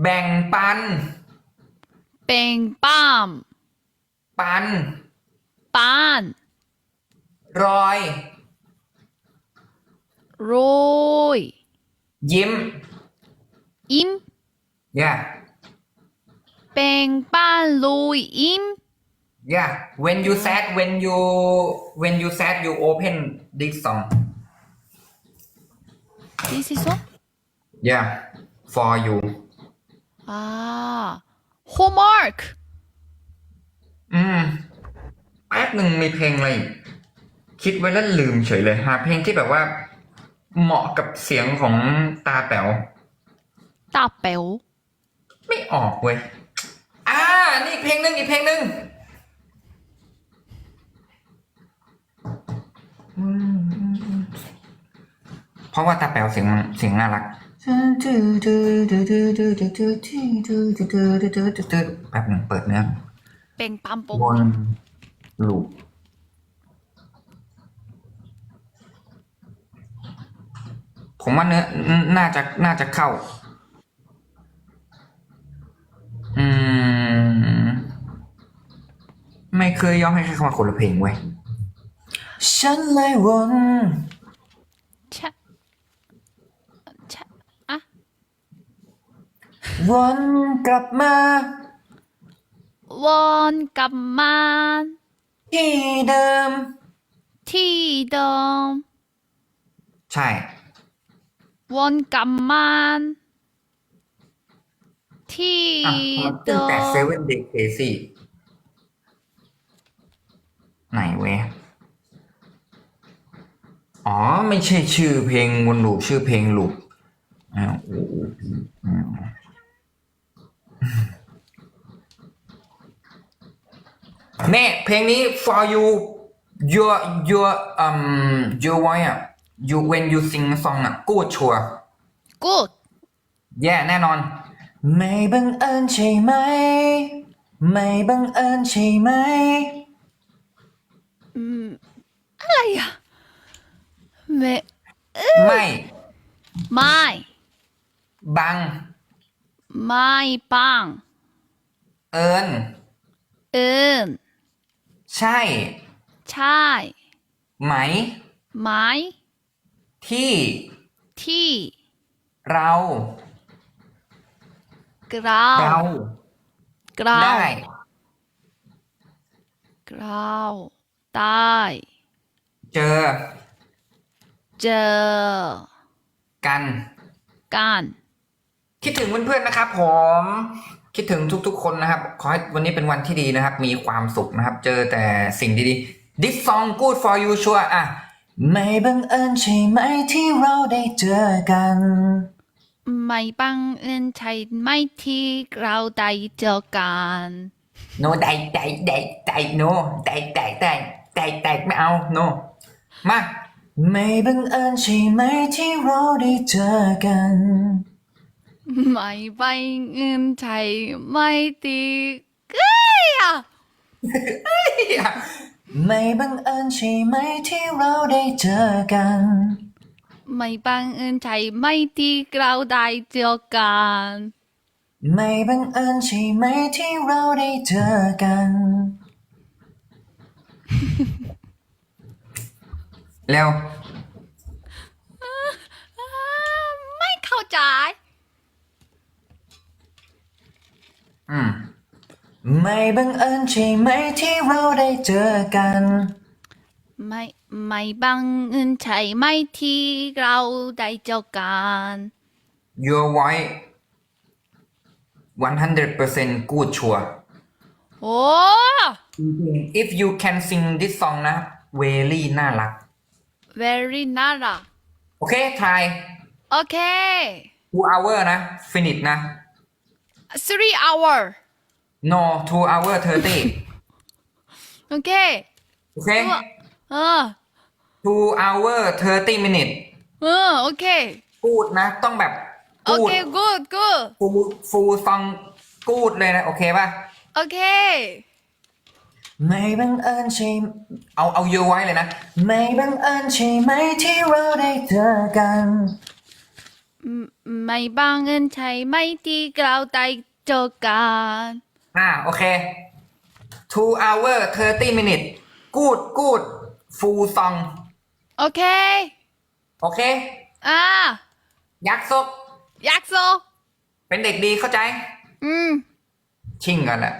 แบ่งปัน เป่งป้ามปัน ปานรอย โรยยิ้ม อิม yeah. เป่งป้านลุยอิม yeah. When you said, when you when you said you open this song. This is all yeah. For you. อ่า homework อืมแป๊บหนึ่งมีเพลงอะไรคิดไว้แล้วลืมเฉยเลยหาเพลงที่แบบว่า เหมาะกับเสียงของตาแป๋วตาแป๋วไม่ออกเว้ยอ่านี่เพลงหนึ่งอีกเพลงหนึ่งเพราะว่าตาแป๋วเสียงเสียงน่ารัก แป๊บหนึ่งเปิดเนื้อเป็นปั๊มปงวนลูปผมว่าเนื้อน่าจะน่าจะเข้า อืม ไม่เคยย้อมให้ใครมาคนละเพลงไว้ ฉันเลยวน วนกลับมา วนกลับมา ที่เดิม ที่เดิม ใช่ วนกลับมา ที่เดิมตั้งแต่เซเว่นเด็กเอซี่ไหนเว้ยอ๋อ ไม่ใช่ชื่อเพลงวนลูปชื่อเพลงลูป เน่เพลงนี้ for you your your um your why ah อะ you when you sing song อะ good ชัว good แย่แน่นอน ไม่บังเอิญใช่ไหม ไม่บังเอิญใช่ไหม อืมอะไรอะไม่ไม่ ไม่บัง ไม่บังเอิญเอิญ ใช่ ใช่ ไหม ไหม ที่ที่เราเราเราได้เราได้เจอ เจอ กัน การ คิดถึงเพื่อนๆนะครับผม คิดถึงทุกๆ คนนะครับ ขอให้วันนี้เป็นวันที่ดีนะครับ มีความสุขนะครับ เจอแต่สิ่งดีๆ This song good for you ชัวร์อะ ไม่บังเอิญใช่ไหมที่เราได้เจอกัน ไม่บังเอิญใช่ไหมที่เราได้เจอกัน no ได้ได้ได้ได้ no ได้ได้ได้ได้ได้ไม่เอา no มา ไม่บังเอิญใช่ไหมที่เราได้เจอกัน ไม่บังเอิญใช่ไหมที่เอ้ยอะไม่บังเอิญใช่ไหมที่เราได้เจอกันไม่บังเอิญใช่ไหมที่เราได้เจอกันไม่บังเอิญใช่ไหมที่เราได้เจอกัน แล้วอ่าไม่เข้าใจ อืมไม่บังเอิญใช่ไหมที่เราได้เจอกัน ไม่ไม่บังเอิญใช่ไหมที่เราได้เจอกัน your voice 100% good ชัวร์ โอ้ if you can sing this song นะ very น่ารัก very น่ารักโอเค try โอเค two hour นะ finish นะ three hour no two hour 30โอเคโอเคเออ two hour 30 minute เออโอเคพูดนะ ต้องแบบโอพูดเค good good ฟูฟูซองกูดเลยนะ โอเคป่ะโอเคไม่บังเอิญใช่เอาเอาเยอะไว้เลยนะ ไม่บังเอิญใช่ไหมที่เราได้เจอกัน ไม่บังเอิญใช่ไม่ตีกล่าวใจเจอกันอ่าโอเค two hour thirty minute good good full song โอเค โอเค อ่า ยักษ์ซกยักษ์โซเป็นเด็กดีเข้าใจ อืม ชิ่งกันแหละ